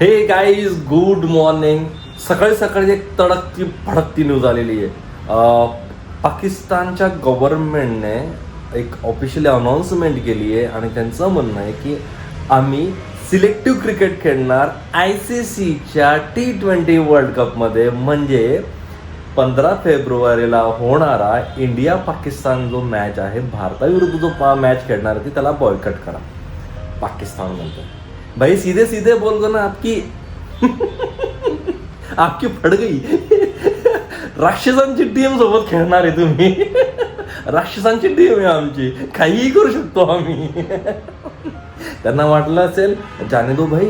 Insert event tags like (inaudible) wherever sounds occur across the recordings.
हे guys good morning सकाळी सकाळी एक तडकती भडकती न्यूज आलेली आहे. पाकिस्तानच्या गव्हर्नमेंटने एक ऑफिशियली अनाऊन्समेंट केली आहे आणि त्यांचं म्हणणं आहे की आम्ही सिलेक्टिव्ह क्रिकेट खेळणार आय सी सीच्या टी ट्वेंटी वर्ल्ड कपमध्ये म्हणजे पंधरा फेब्रुवारीला होणारा इंडिया पाकिस्तान जो मॅच आहे भारताविरुद्ध जो मॅच खेळणार आहे ती त्याला बॉयकट करा. पाकिस्तान म्हणतो भाई सीधे सीधे बोल दो ना आपकी। आपकी फड गई। राक्षसांची टीम सोबत खेळणार आहे तुम्ही. राक्षसांची टीम आहे आमची. काहीही करू शकतो आम्ही. त्यांना वाटलं असेल जाने दो भाई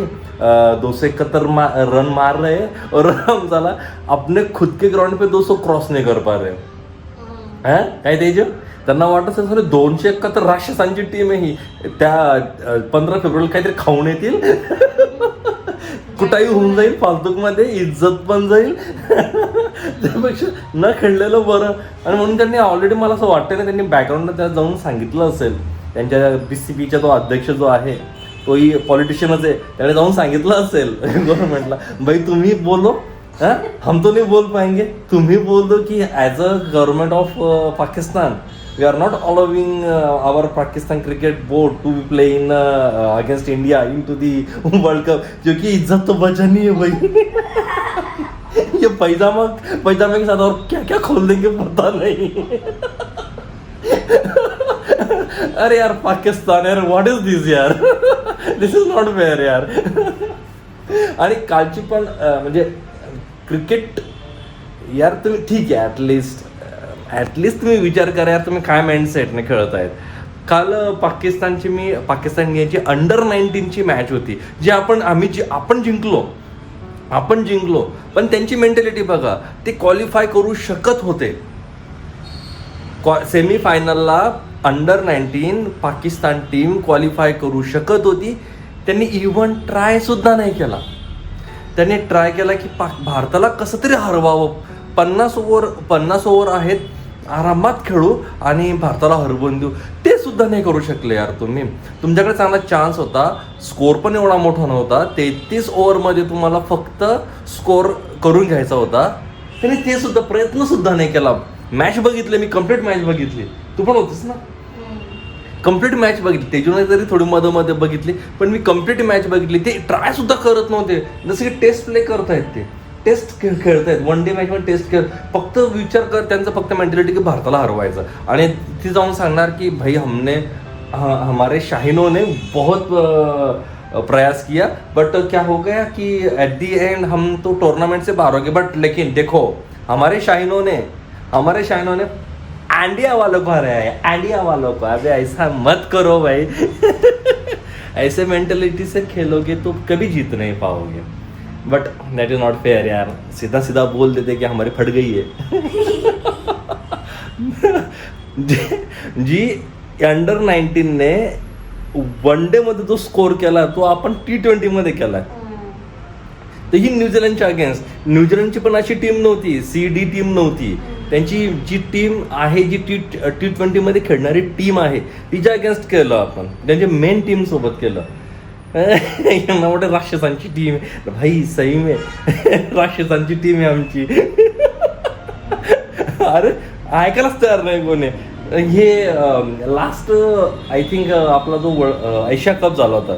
दो सौ इकहत्तर मा, रन मार रहे हैं. और हम साला अपने खुद के ग्राउंड पे 200 क्रॉस नहीं कर पा रहे हा। काय तेज? त्यांना वाटत असेल सर दोनशे एकाहत्तर राक्षसांची टीम आहे ही. त्या पंधरा फेब्रुवारीला काहीतरी खाऊन येतील. (laughs) कुठाही होऊन जाईल फालतूकमध्ये इज्जत पण जाईल. (laughs) त्यापेक्षा न खेळलेलं बरं. आणि म्हणून त्यांनी ऑलरेडी मला असं वाटतं ना त्यांनी बॅकग्राऊंडला त्या जाऊन सांगितलं असेल. त्यांच्या बी सी पीचा जो अध्यक्ष जो आहे तोही पॉलिटिशियनच आहे. त्याने जाऊन सांगितलं असेल. (laughs) गव्हर्नमेंटला. भाई तुम्ही बोलो हाँ? हम तो नहीं बोल पाएँगे। तुम ही बोल दो कि as a government of Pakistan we are not allowing our Pakistan cricket board to be playing against India in to the world cup क्योंकि इज़्ज़त तो बचानी है भाई। (laughs) ये पैजामा, पैजामे के साथ और क्या क्या खोल देंगे पता नहीं। (laughs) अरे यार, पाकिस्तान, यार व्हॉट इज़ दिस यार? दिस इज़ नॉट फेअर यार। आणि कालची पण म्हणजे क्रिकेट यार तुम्ही ठीक आहे ॲटलिस्ट ॲटलिस्ट तुम्ही विचार करा यार तुम्ही काय माइंडसेटने खेळत आहेत. काल पाकिस्तानची मी पाकिस्तान घ्यायची अंडर नाईन्टीनची मॅच होती जी आपण आम्ही जी आपण जिंकलो. आपण जिंकलो. पण त्यांची मेंटॅलिटी बघा ते क्वालिफाय करू शकत होते. सेमी फायनलला under nineteen Pakistan team qualify करू शकत होती. त्यांनी इव्हन ट्राय सुद्धा नाही केला. त्यांनी ट्राय केला की पा भारताला कसं तरी हरवावं. पन्नास ओव्हर पन्नास ओव्हर आहेत. आरामात खेळू आणि भारताला हरवून देऊ. ते सुद्धा नाही करू शकले यार तुम्ही. तुमच्याकडे चांगला चान्स होता. स्कोर पण एवढा मोठा नव्हता. तेहतीस ओव्हरमध्ये तुम्हाला फक्त स्कोर करून घ्यायचा होता. त्यांनी ते सुद्धा प्रयत्न सुद्धा नाही केला. मॅच बघितले मी कंप्लीट मॅच बघितली. तू पण होतीस ना? कंप्लीट मॅच बघितली. तेजूने जरी थोडी मधोमध्ये बघितली पण मी कंप्लीट मॅच बघितली. ते ट्राय सुद्धा करत नव्हते. जसं की टेस्ट प्ले करतायत ते. टेस्ट खेळ खेळतायत. वन डे मॅच टेस्ट खेळ. फक्त विचार कर त्यांचं फक्त मेंटॅलिटी की भारताला हरवायचं. आणि ती जाऊन सांगणार की भाई हमने हमारे शाहीनों ने बहुत प्रयास किया. बट क्या हो गया कि एट दी एंड हम तो टूर्नामेंट से बाहर हो गए. बट लेकिन देखो हमारे शाहीनों ने हमारे शाहीनों ने एंडिया वालों हराया है। एंडिया वालों को। अबे ऐसा मत करो भाई। (laughs) ऐसे मेंटेलिटी से खेलोगे तो कभी जीत नहीं पाओगे। But that is not fair यार। सीधा सीधा बोल देते कि हमारी फट गई है। (laughs) जी- अंडर नाईन्टीनने वन डे मध्ये जो स्कोर केला तो आपण टी ट्वेंटी मध्ये केला। तर ही न्यूझीलंडच्या अगेन्स्ट न्यूझीलंडची पण अशी टीम नव्हती सी डी टीम नव्हती. त्यांची जी टीम आहे जी टी टी ट्वेंटीमध्ये खेळणारी टीम आहे तिच्या अगेन्स्ट केलं आपण त्यांच्या मेन टीम सोबत केलं. (laughs) यांना मोठ्या राक्षसांची टीम आहे. भाई सईम आहे. (laughs) राक्षसांची टीम आहे आमची. (laughs) अरे ऐकायलाच तयार नाही कोणी. हे लास्ट आय थिंक आपला जो वर्ल्ड- एशिया कप झाला होता.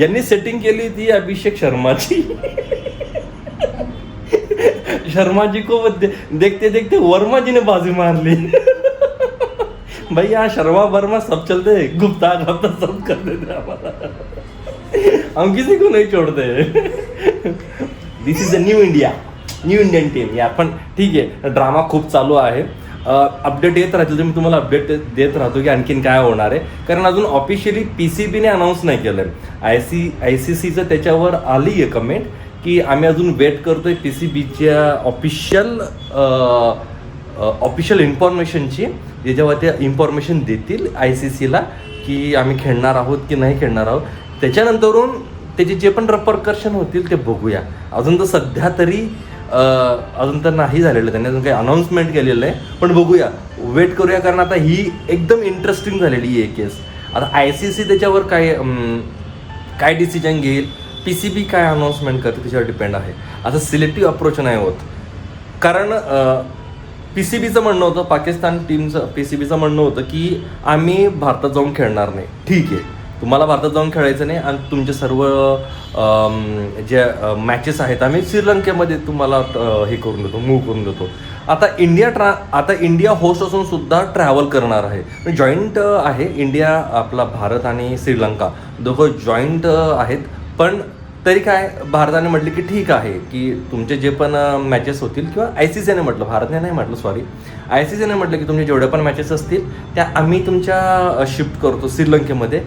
यांनी सेटिंग केली ती अभिषेक शर्माची. शर्मा जी को दे- देखते देखते वर्मा जी ने बाजी मार ली। भाई यहाँ शर्मा वर्मा सब चलते गुप्ता गुप्ता सब कर देते हमारा। हम किसी को नहीं छोड़ते। This is the new India new Indian team या पण ठीक आहे ड्रामा खूप चालू आहे. अपडेट येत राहतील तर मी तुम्हाला अपडेट देत राहतो की आणखीन काय होणार आहे. कारण अजून ऑफिशियली पी सी बीने अनाऊन्स नाही केलं आय सी आय सी सीचं त्याच्यावर आली आहे कमेंट की आम्ही अजून वेट करतोय पी सी बीच्या ऑफिशियल ऑफिशियल इन्फॉर्मेशनची ज्याच्यावर ते इन्फॉर्मेशन देतील आय सी सीला की आम्ही खेळणार आहोत की नाही खेळणार आहोत. त्याच्यानंतरून त्याचे जे पण रपरकर्शन होतील ते बघूया. अजून तर सध्या तरी अजून तर नाही झालेलं. त्यांनी अजून काही अनाऊन्समेंट केलेलं आहे. पण बघूया. वेट करूया कारण आता ही एकदम इंटरेस्टिंग झालेली आहे केस आता आय सी सी त्याच्यावर काय काय डिसिजन घेईल? पी सी बी काय अनाऊन्समेंट करते त्याच्यावर डिपेंड आहे. असं सिलेक्टिव्ह अप्रोच नाही होत. कारण पी सी बीचं म्हणणं होतं पाकिस्तान टीमचं पी सी बीचं म्हणणं होतं की आम्ही भारतात जाऊन खेळणार नाही. ठीक आहे. तुम्हाला भारतात जाऊन खेळायचं नाही आणि तुमचे सर्व जे मॅचेस आहेत आम्ही श्रीलंकेमध्ये तुम्हाला हे करून देतो मूव्ह करून देतो. आता इंडिया ट्रा आता इंडिया होस्ट असून सुद्धा ट्रॅव्हल करणार आहे. जॉईंट आहे इंडिया आपला भारत आणि श्रीलंका. दोघं जॉईंट आहेत. पण तरी काय भारताने म्हटले की ठीक आहे की तुमचे जे पण मॅचेस होतील किंवा आय सी सीने म्हटलं भारतने नाही म्हटलं सॉरी आय सी सीने म्हटलं की तुमचे जेवढे पण मॅचेस असतील त्या आम्ही तुमच्या शिफ्ट करतो श्रीलंकेमध्ये.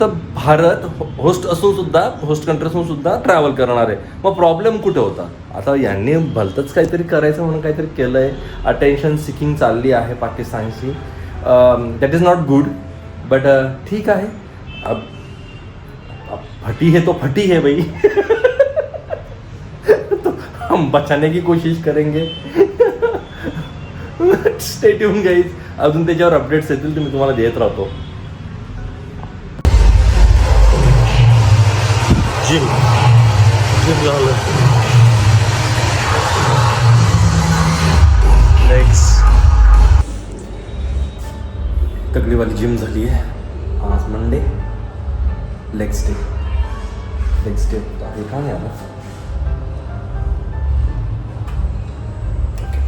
तर भारत होस्ट असून सुद्धा होस्ट कंट्री असून सुद्धा ट्रॅव्हल करणार आहे. मग प्रॉब्लेम कुठे होता? आता यांनी भलतंच काहीतरी करायचं म्हणून काहीतरी केलं आहे अटेन्शन सिकिंग चालली आहे पाकिस्तानची that is not good but ठीक आहे. फटी है तो फटी है भाई। तो हम बचाने की कोशिश करेंगे। स्टे ट्यून गाईज अजून त्याच्यावर अपडेट्स येतील ते। मी तुम्हाला देत राहतो जिम जिम झालं तगडीवाली जिम झाली आहे आज Monday legs day legs day आहे काय आलं ओके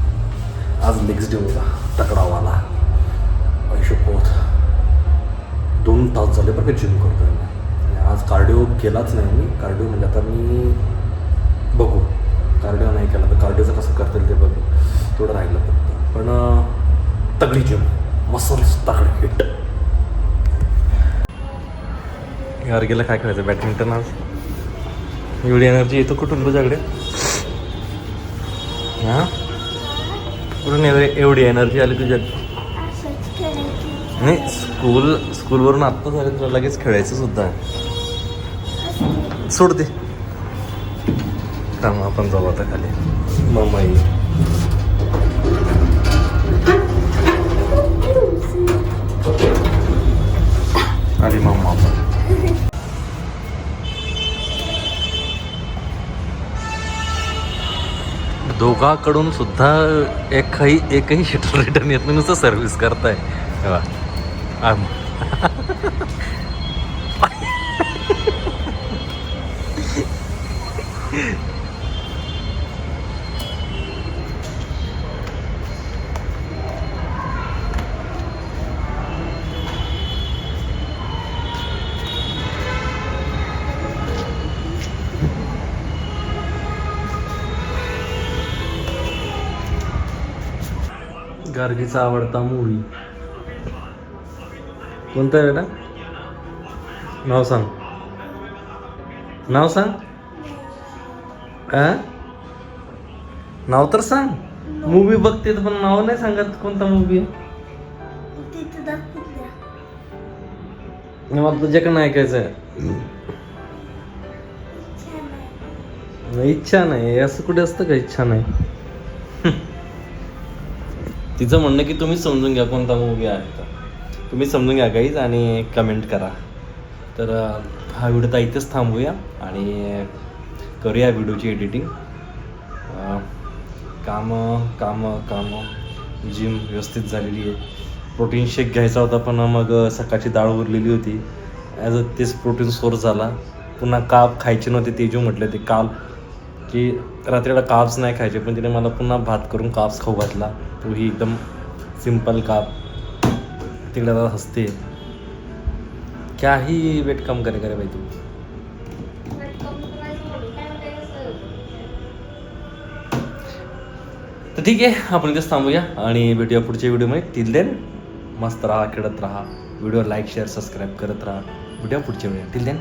आज नेक्स्ट डे होता तकडावाला ऐशोपोत दोन तास झाले बरं का जिम करतोय मी. आज कार्डिओ केलाच नाही मी. कार्डिओ म्हणजे आता मी बघू. कार्डिओ नाही केला तर कार्डिओचं कसं करता येईल ते बघू. थोडं राहिलं फक्त. पण तगडी जिम मसल्स तगडे हिट यार गेलं काय करायचं? बॅडमिंटन आज? एवढी एनर्जी येतो कुठून तुझ्याकडे? हां? कुठून एवढी एवढी एनर्जी आली तुझ्यात? नाही स्कूल स्कूलवरून आत्ताच आले तुला लगेच खेळायचं सुद्धा. आहे सोड दे थांब आपण जाऊ आता खाली. मम्माई आली मम्मा दोघाकडून सुद्धा काही एकही शिटर रिटर्न येत नाही. नुसतं सर्व्हिस करताय. वा (laughs) गार्गीचा आवडता मूवी कोणता आहे बेटा? नाव सांग. नाव सांग. आ? नाव तर सांग. मूवी बघते तर पण नाव नाही सांगत कोणता मूवी आहे. तिथं दाखवल्या नाही, ऐकायचं नाही, इच्छा नाही. असं कुठे असतं का इच्छा नाही? तिचं म्हणणं की तुम्ही समजून घ्या कोणता मूवी आहे तर तुम्ही समजून घ्या काहीच आणि कमेंट करा. तर हा व्हिडिओ तर इथेच थांबूया आणि करूया व्हिडिओची एडिटिंग कामं कामं कामं. जिम व्यवस्थित झालेली आहे. प्रोटीन शेक घ्यायचा होता पण मग सकाळची डाळ उरलेली होती. ॲज अ तेच प्रोटीन सोर्स झाला. पुन्हा काप खायचे नव्हते तेजू म्हटले ते काल की रात्रीला काप्स नाही खायचे पण तिने मला पुन्हा भात करून काप्स खाऊ घातला. तो ही एकदम सिंपल काप. तिकडे आता हसते. काही वेट कम करे करे बाई तू. तर ठीक आहे आपण इथेच थांबूया आणि भेटूया पुढच्या व्हिडिओमध्ये. टिल देन मस्त राहा खेळत राहा. व्हिडिओ लाईक शेअर सबस्क्राईब करत राहा. भेटूया पुढच्या व्हिडिओ टिल देन